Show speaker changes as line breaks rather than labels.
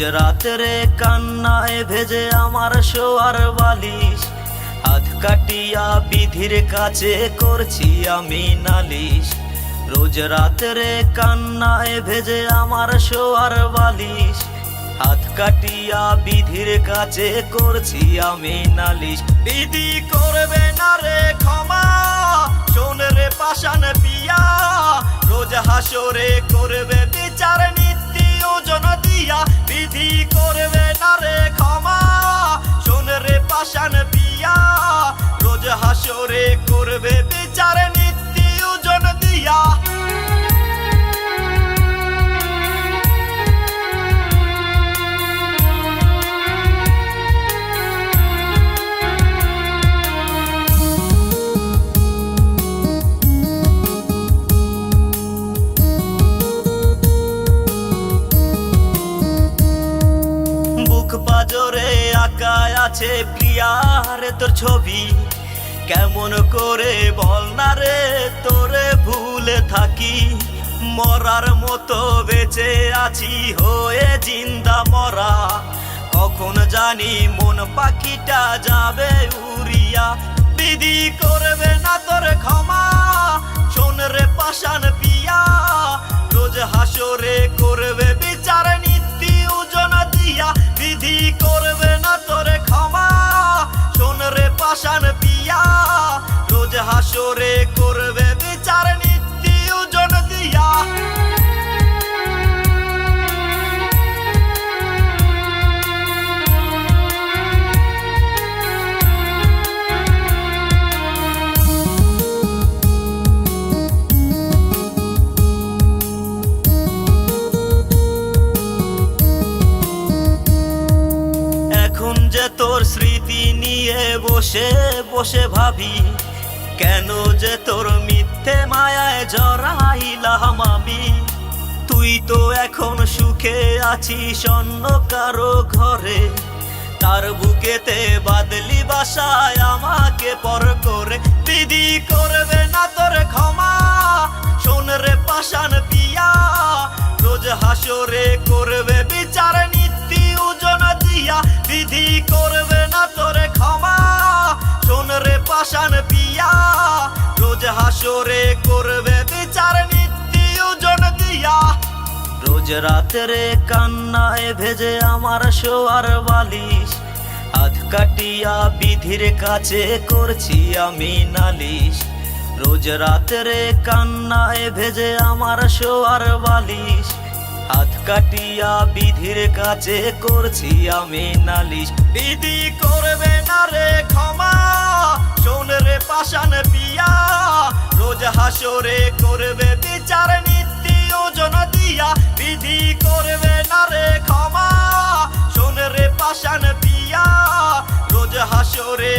রাত্রে কান্নায় ভেজে আমার শোয়ার বালিশ। হাত কাটিয়া বিধির কাছে করছি আমি নালিশ। রোজ রাত্রে কান্নায় ভেজে আমার শোয়ার বালিশ। হাত কাটিয়া বিধির কাছে করছি আমি নালিশ। বিধি করবে না রে ক্ষমা শোন রে পাশান পিয়া। রোজ হাসরে করবে বিচার নীতি ওজন দিয়া বিধি করবে না রে ক্ষমা। শোন রে পাশান পিয়া রোজ হাসরে আছে প্রিয়ার তোর ছবি। কেমন করে বল না রে, তোরে ভুলে থাকি। মরার মতো বেঁচে আছি, হয়ে জিন্দা মরা। কখন জানি মন পাখিটা যাবে উড়িয়া। দিদি করবে না তোর ক্ষমা, শোন রে পাশান পিয়া। রোজ হাসরে পাশান পিয়া। রোজ হাসরে করবে বিচার নীতি ওজন দিয়া। তোর স্মৃতি নিয়ে বসে বসে ভাবি, কেন যে তোর মিথ্যে মায়ায় জড়াইলাম আমি? তুই তো এখন সুখে আছিস অন্য কারও ঘরে। তার বুকেতে বাদলি বাসায় আমাকে পর করে। দিদি করবে না তোর ক্ষমা, শোন রে পাশান পিয়া, রোজ হাসরে করবে পিয়া, রোজ হাসরে করবে বিচার নীতি ওজন দিয়া। রোজ রাত্রে কান্নায় ভেজে আমার শোয়ার বালিশ, হাত কাটিয়া বিধির কাছে করছি আমি নালিশ। রোজ রাত্রে কান্নায় ভেজে আমার শোয়ার বালিশ, হাত কাটিয়া বিধির কাছে করছি আমি নালিশ। বিধি করবে না রে ক্ষমা। হাসরে করবে বিচার নীতি ওজন দিয়া বিধি করবে না রে ক্ষমা। শোন রে পাশান পিয়া। রোজ হাসরে